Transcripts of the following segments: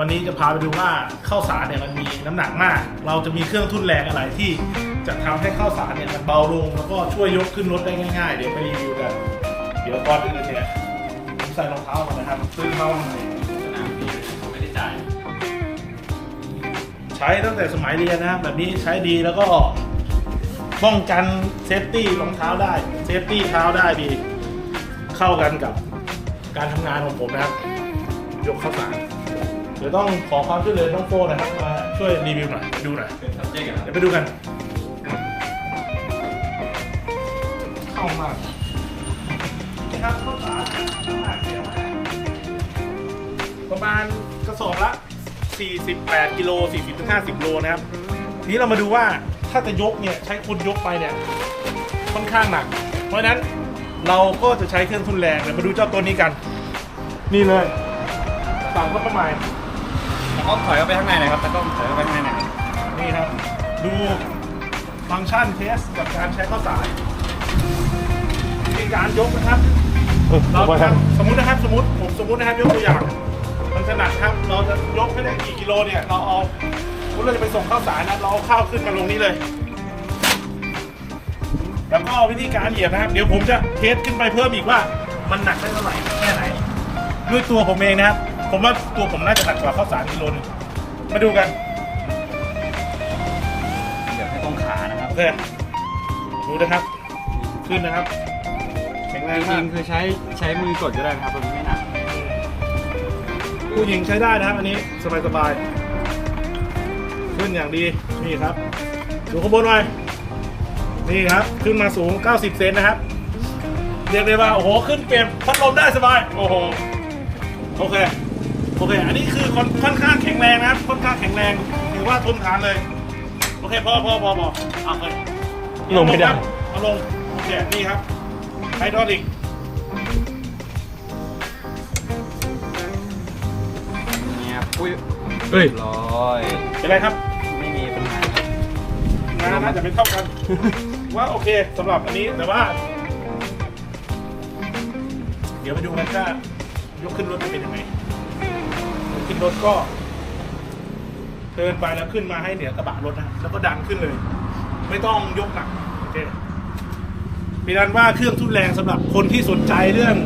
วันนี้จะพาไปดูว่าข้าวสารเนี่ยมันมีน้ำหนักมาก เราจะมีเครื่องทุ่นแรงอะไรที่จะทำให้ข้าวสารเนี่ยมันเบาลง แล้วก็ช่วยยกขึ้นรถได้ง่ายๆ เดี๋ยวไปรีวิวกัน เดี๋ยวก่อนอื่นเนี่ยผมใส่รองเท้าก่อนนะครับซื้อเข้ามาใหม่สนามบินเขาไม่ได้จ่ายใช้ตั้งแต่สมัยเรียนนะครับแบบนี้ใช้ดีแล้วก็ป้องกันเซฟตี้รองเท้าได้เซฟตี้เท้าได้ดี เข้ากันกับการทำงานของผมนะครับ ยกข้าวสาร เดี๋ยวต้องขอความช่วยเหลือน้องโฟนะครับมาช่วยรีวิวหน่อยดูหน่อยเป็น subject อะครับเดี๋ยวไปดูกัน เข้ามากนะครับข้าวสารน้ำหนักเนี่ยประมาณกระสอบละ 48 กิโล 40-50 โลนะครับ ทีนี้เรามาดูว่าถ้าจะยกเนี่ยใช้คนยกไปเนี่ยค่อนข้างหนัก เพราะฉะนั้นเราก็จะใช้เครื่องทุนแรงเดี๋ยวมาดูเจ้าตัวนี้กัน นี่เลยสั่งเข้ามาใหม่ตะ กล้องถอยเข้าไปข้างในหน่อยครับตะกล้องถอยเข้าไปข้างในหน่อยนี่ครับ ดูฟังก์ชันเทสกับการใช้ข้าวสารวิธีการยกนะครับเราจะสมมตินะครับสมมติผมสมมตินะครับยกตัวอย่างมันถนัดครับ เราจะยกให้ได้กี่กิโลเนี่ยเราเอาสมมติเราจะไปส่งข้าวสารนะเราเอาข้าวขึ้นมาลงนี้เลย แล้วก็วิธีการเหยียบนะครับ เดี๋ยวผมจะเทสขึ้นไปเพิ่มอีกว่า มันหนักได้เท่าไหร่แค่ไหน ด้วยตัวผมเองนะครับ ผมว่าตัวผมน่าจะหนักกว่าข้าวสารกิโลหนึงมาดูกันเดี๋ยวให้ตรงขานะครับโอเคดูนะครับ ขึ้นนะครับแข็งแรจงริมากงๆคือใช้ใช้มือกดก็ได้นะครับมันไม่หนักผู้หญิงใช้ได้นะครับ อันนี้สบายสบายๆขึ้นอย่างดีนี่ครับ ดูข้างบนหน่อยนี่ครับ ขึ้นมาสูง 90 เซนนะครับเรียกได้ว่าโอ้โหขึ้นเก็บพัดลมได้สบาย โอ้โหโอเค โอเค อันนี้คือค่อนค่อนข้างแข็งแรงนะครับ ค่อนข้างแข็งแรง ถือว่าทนทานเลย โอเคพอพอพอพอเอาเลยลงไม่ได้เอาลง โอเค นี่ครับ ไฮดรอลิกเนี่ยครับอุ้ยเฮ้ยร้อยเป็นไรครับ ไม่มีปัญหางานน่าจะเป็นเท่ากัน ว่าโอเคสำหรับอันนี้แต่ว่า เดี๋ยวไปดูกันว่ายกขึ้นรถจะเป็นยังไงยก ขึ้นรถก็ เดินไปแล้วขึ้นมาให้เหนือกระบะรถนะแล้วก็ดันขึ้นเลย ไม่ต้องยกหนักโอเคมีนันว่าเครื่องทุนแรงสำหรับคนที่สนใจเรื่อง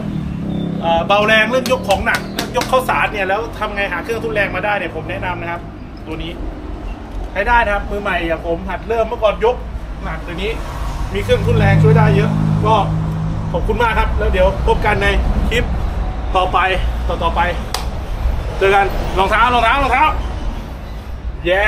เบาแรงเรื่องยกของหนักยกข้าวสารเนี่ยแล้วทำไงหาเครื่องทุนแรงมาได้เนี่ยผมแนะนำนะครับ ตัวนี้ใช้ได้นะครับมือใหม่อย่างผมหัดเริ่มเมื่อก่อนยกหนักตัวนี้ มีเครื่องทุนแรงช่วยได้เยอะ ก็ขอบคุณมากครับ แล้วเดี๋ยวพบกันในคลิปต่อไปต่อต่อไป เจอกันรองเท้ารองเท้ารองเท้าเย้